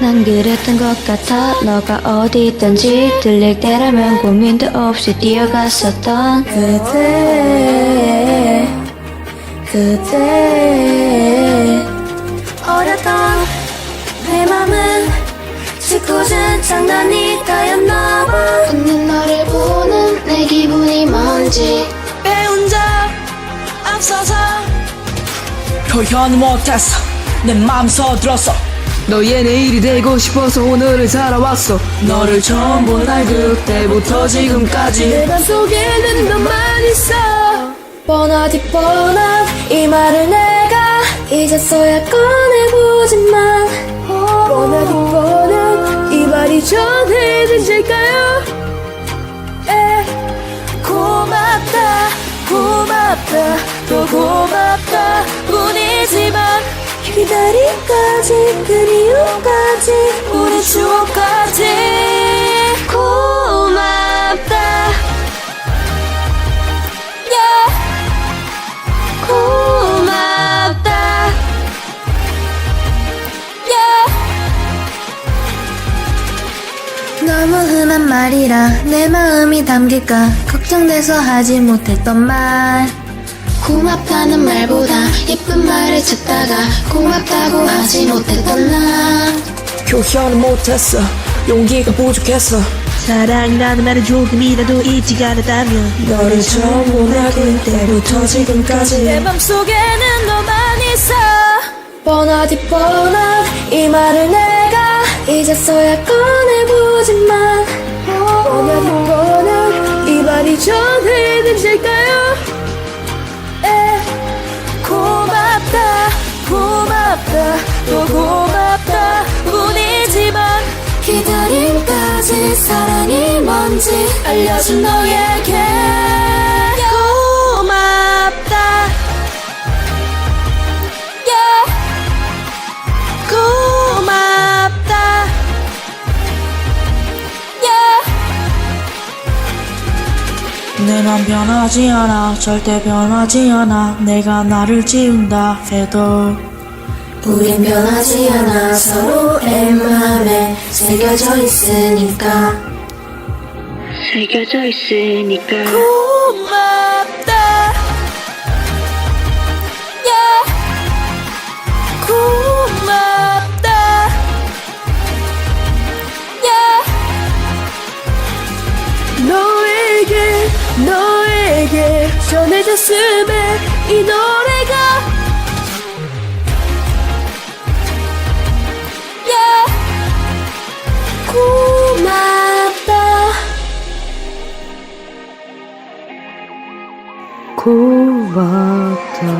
난 그랬던 것 같아. 너가 어디 있던지 들릴 때라면 고민도 없이 뛰어갔었던 그대 그대. 어렸던 내 맘은 짓궂은 장난이 따였나 봐. 웃는 너를 보는 내 기분이 뭔지. 배운 적 앞서서 표현 못했어 내 맘 서들었어 너의 내일이 되고 싶어서 오늘을 살아왔어. 너를 처음 본날 그때부터 지금까지. 내 맘속에는 너만 있어. 뻔하디 뻔한 이 말을 내가 이제서야 꺼내보지만. 뻔하디 뻔한 이 말이 전해질까요? 에 고맙다 고맙다 또 고맙다. 뿐이지만 기다림까지 그리움까지 우리 추억까지. 고맙다. 너무 흔한 말이라 내 마음이 담길까 걱정돼서 하지 못했던 말 고맙다는 말보다 예쁜 말을 찾다가 고맙다고 하지 못했던 나. 표현 못했어. 용기가 부족했어 사랑이라는 말은 조금이라도 잊지가 않았다면 너를 처음 본날 그때부터 지금까지. 내 맘속에는 너만 있어. 뻔하디 뻔한 이 말을 내가 이제서야 꺼내보지만 고맙다 또 고맙다. 뿐이지만 기다림까지 사랑이 뭔지 알려준 너에게. 고맙다. Yeah. 고맙다. Yeah. 내맘 변하지 않아 절대 변하지 않아. 내가 나를 지운다 해도 우린 변하지 않아. 서로의 마음에 새겨져 있으니까. 새겨져 있으니까. 고맙다. Yeah. 고맙다. Yeah. 너에게 너에게 전해졌음에 이 노래 Kuvata.